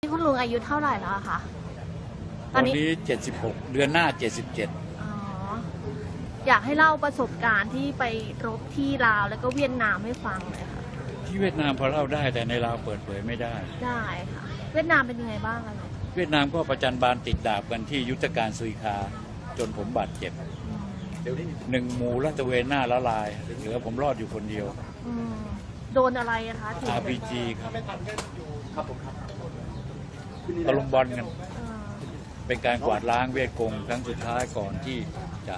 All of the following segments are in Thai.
นี่คุณลุงอายุเท่าไหร่แล้วอะคะตอนนี้76เดือนหน้า77อ๋อ อยากให้เล่าประสบการณ์ที่ไปรบที่ลาวแล้วก็เวียดนามให้ฟังเลยค่ะ ที่เวียดนามพอเล่าได้แต่ในลาวเปิดเผยไม่ได้ ได้ค่ะ เวียดนามเป็นยังไงบ้างอะลุงเวียดนามก็ประจันบานติดดาบกันที่ยุทธการซุยคา จนผมบาดเจ็บอืมหนึ่งหมู่รัตระเวนหน้าละลายเหลือผมรอดอยู่คนเดียว อืมโดนอะไรอะคะถึง RPG ครับ ตะลุมบอลกันเอ่อเป็นการกวาดล้างเวียดกงครั้งสุดท้ายก่อนที่จะ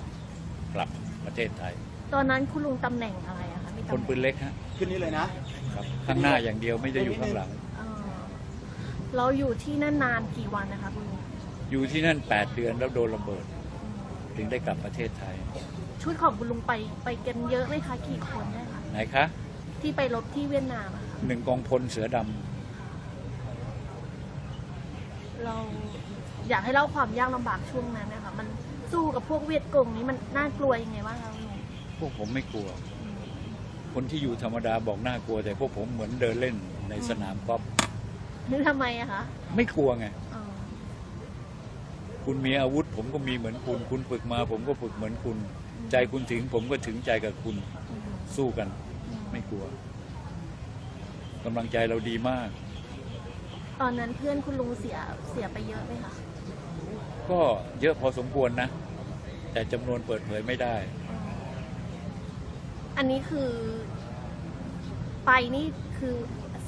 กลับประเทศไทย ตอนนั้นคุณลุงตำแหน่งอะไรอะคะมีคนตำแหปืน่งนเล็กฮะขึ้นนี้เลยนะครับข้างหน้าอย่างเดียวไม่ได้อยู่ข้างหลังเอ่อเราอยู่ที่นั่นนานกี่วันนะคะคุณลุงอยู่ที่นั่น 8 เดือนแล้วโดนระเบิด ถึงได้กลับประเทศไทย ชุดของคุณลุงไปไปกันเยอะไหมคะกี่คนได้คะไหนคะ ที่ไปรบที่เวียดนามอะค่ะหนึ่งกองพลเสือด เราอยากให้เล่าความยากลำบากช่วงนั้นนะคะมันสู้กับพวกเวียดกงนี้มันน่ากลัวยังไงบ้างคะคุณลุงำพวกผมไม่กลัว คนที่อยู่ธรรมดาบอกน่ากลัว แต่พวกผมเหมือนเดินเล่นในสนามกอล์ฟนึกทำไมอะคะไม่กลัวไง อ๋อคุณมีอาวุธ ผมก็มีเหมือนคุณ คุณฝึกมา ผมก็ฝึกเหมือนคุณ ใจคุณถึง ผมก็ถึงใจกับคุณอืมสู้กัน ไม่กลัวกำลังใจเราดีมาก ตอนนั้นเพื่อนคุณลุงเสียเสียไปเยอะไหมคะ ก็เยอะพอสมควรนะ แต่จำนวนเปิดเผยไม่ได้ อันนี้คือ ไปนี่คือ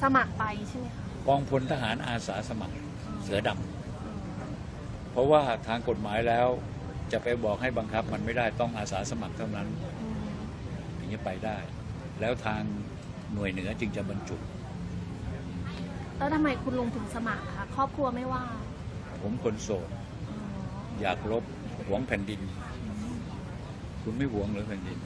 สมัครไปใช่ไหมคะ กองพลทหารอาสาสมัครเสือดำอืมเพราะว่าทางกฎหมายแล้วจะไปบอกให้บังคับมันไม่ได้ต้องอาสาสมัครเท่านั้นอืมถึงจะไปได้ แล้วทางหน่วยเหนือจึงจะบรรจุ แล้วทำไมคุณลุงถึงสมัครคะครอบครัวไม่ว่าผมคนโสดอ๋ออยากลบหวงแผ่นดิน คุณไม่หวงหรือแผ่นดิน